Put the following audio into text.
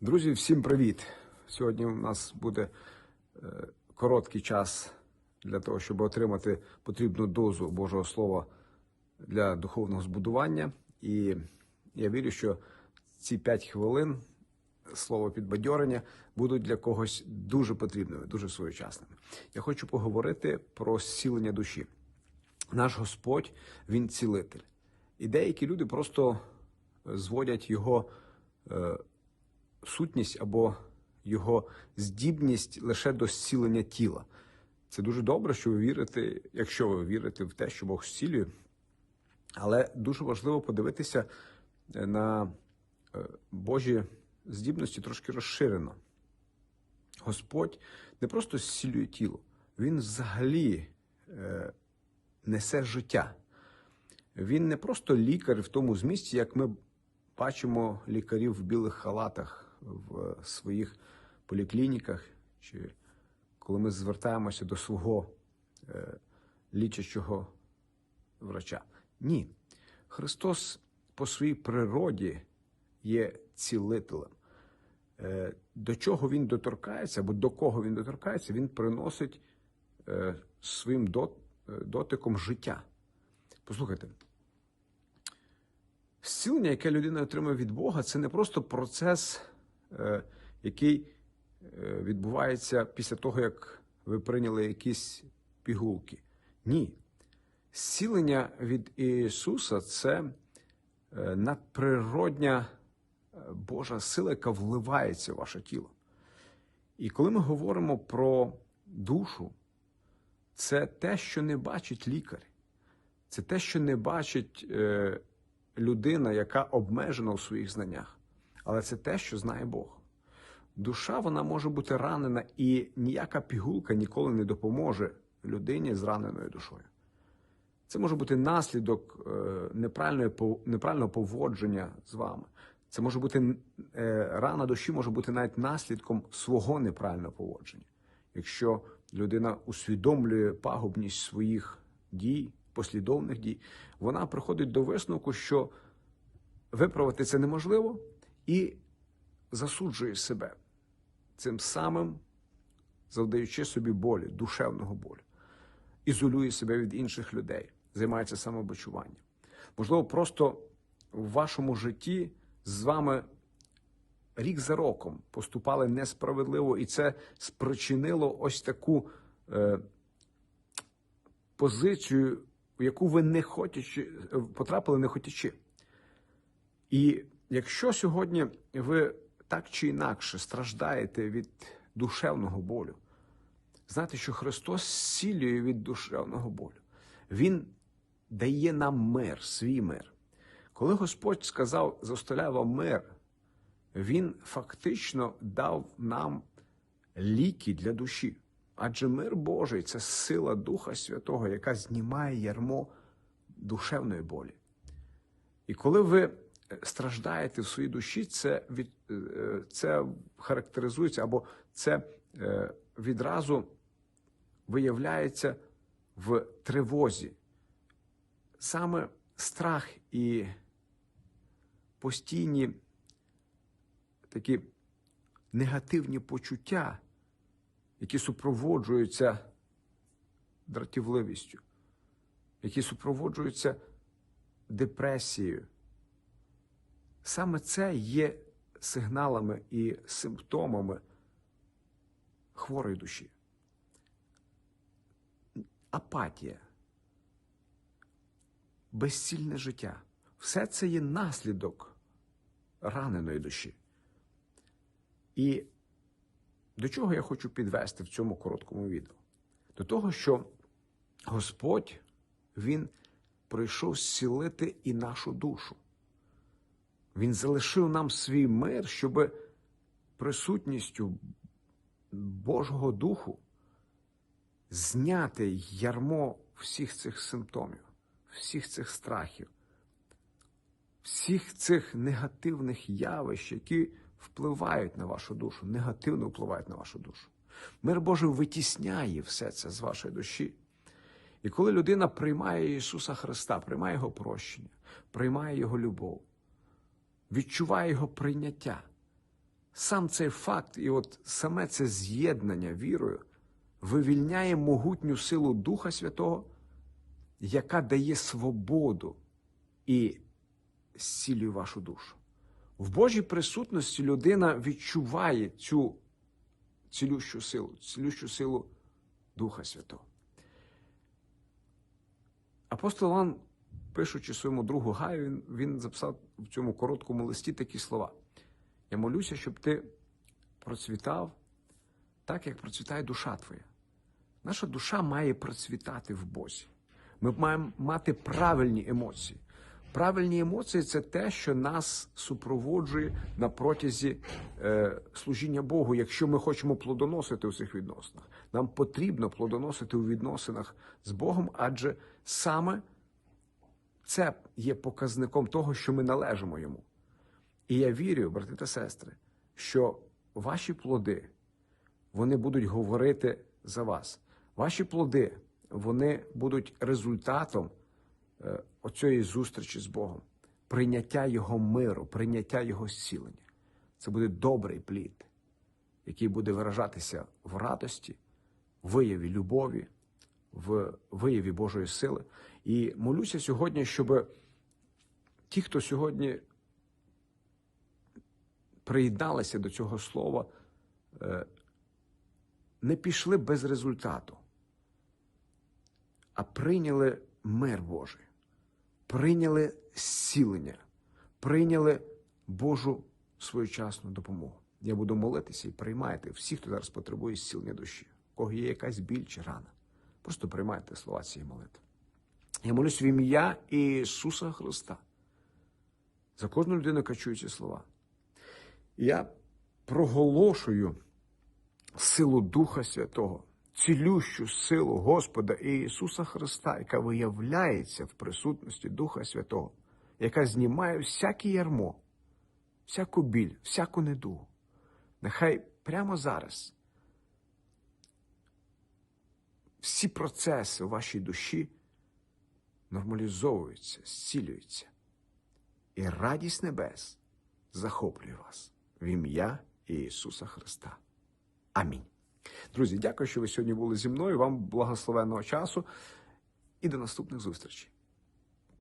Друзі, всім привіт! Сьогодні у нас буде е, короткий час для того, щоб отримати потрібну дозу Божого Слова для духовного збудування. І я вірю, що ці 5 хвилин слово підбадьорення будуть для когось дуже потрібними, дуже своєчасними. Я хочу поговорити про зцілення душі. Наш Господь, Він цілитель. І деякі люди просто зводять його е, сутність або його здібність лише до зцілення тіла. Це дуже добре, що ви вірите, якщо ви вірите в те, що Бог зцілює. Але дуже важливо подивитися е, на е, Божі здібності трошки розширено. Господь не просто зцілює тіло, Він взагалі е, несе життя. Він не просто лікар в тому змісті, як ми бачимо лікарів в білих халатах в своїх поліклініках, чи коли ми звертаємося до свого е, лічачого врача. Ні. Христос по своїй природі є цілителем. Е, До чого він доторкається, або до кого він доторкається, він приносить е, своїм дот, дотиком життя. Послухайте, зцілення, яке людина отримує від Бога, це не просто процес, який е, відбувається після того, як ви прийняли якісь пігулки. Ні. Зцілення від Ісуса це е, надприродня е, Божа сила, яка вливається в ваше тіло. І коли ми говоримо про душу, це те, що не бачить лікар. Це те, що не бачить е, людина, яка обмежена у своїх знаннях. Але це те, що знає Бог. Душа вона може бути ранена, і ніяка пігулка ніколи не допоможе людині з раненою душою. Це може бути наслідок е, неправильного поводження з вами. Це може бути е, рана душі може бути навіть наслідком свого неправильного поводження. Якщо людина усвідомлює пагубність своїх дій, послідовних дій, вона приходить до висновку, що виправити це неможливо, і засуджує себе, цим самим завдаючи собі болі, душевного болю, ізолює себе від інших людей, займається самобичуванням. Можливо, просто в вашому житті з вами рік за роком поступали несправедливо, і це спричинило ось таку е, позицію, в яку ви не хотячи, потрапили не хотячи. І якщо сьогодні ви так чи інакше страждаєте від душевного болю, знайте, що Христос зцілює від душевного болю. Він дає нам мир, свій мир. Коли Господь сказав, зоставляю вам мир, Він фактично дав нам ліки для душі. Адже мир Божий це сила Духа Святого, яка знімає ярмо душевної болі. І коли ви страждаєте в своїй душі, це від е, це характеризується або це е, відразу виявляється в тривозі. Саме страх і постійні такі негативні почуття, які супроводжуються дратівливістю, які супроводжуються депресією. Саме це є сигналами і симптомами хворої душі. Апатія, безцільне життя все це є наслідок раненої душі. І до чого я хочу підвести в цьому короткому відео? До того, що Господь, Він прийшов зцілити і нашу душу. Він залишив нам свій мир, щоб присутністю Божого Духу зняти ярмо всіх цих симптомів, всіх цих страхів, всіх цих негативних явищ, які впливають на вашу душу, негативно впливають на вашу душу. Мир Божий витісняє все це з вашої душі. І коли людина приймає Ісуса Христа, приймає Його прощення, приймає Його любов, відчуває Його прийняття, сам цей факт, і от саме це з'єднання вірою вивільняє могутню силу Духа Святого, яка дає свободу і зцілює вашу душу. В Божій присутності людина відчуває цю цілющу силу, цілющу силу Духа Святого. Апостол Іван, пишучи своєму другу Гаю, він, він записав в цьому короткому листі такі слова. Я молюся, щоб ти процвітав так, як процвітає душа твоя. Наша душа має процвітати в Бозі. Ми маємо мати правильні емоції. Правильні емоції це те, що нас супроводжує на протязі е, служіння Богу. Якщо ми хочемо плодоносити у цих відносинах, нам потрібно плодоносити у відносинах з Богом, адже саме це є показником того, що ми належимо йому. І я вірю, брати та сестри, що ваші плоди вони будуть говорити за вас. Ваші плоди вони будуть результатом е, оцієї зустрічі з Богом, прийняття Його миру, прийняття Його зцілення. Це буде добрий плід, який буде виражатися в радості, вияві любові, в вияві Божої сили. І молюся сьогодні, щоб ті, хто сьогодні приєдналися до цього слова, е, не пішли без результату, а прийняли мир Божий, прийняли зцілення, прийняли Божу своєчасну допомогу. Я буду молитися і приймайте всі, хто зараз потребує зцілення душі, у кого є якась біль чи рана. Просто приймайте слова цієї молитви. Я молюсь в ім'я Ісуса Христа. За кожну людину яка чує ці слова. Я проголошую силу Духа Святого, цілющу силу Господа Ісуса Христа, яка виявляється в присутності Духа Святого, яка знімає всяке ярмо, всяку біль, всяку недугу. Нехай прямо зараз всі процеси у вашій душі нормалізовуються, зцілюються. І радість небес захоплює вас в ім'я Ісуса Христа. Амінь. Друзі, дякую, що ви сьогодні були зі мною. Вам благословенного часу і до наступних зустрічей.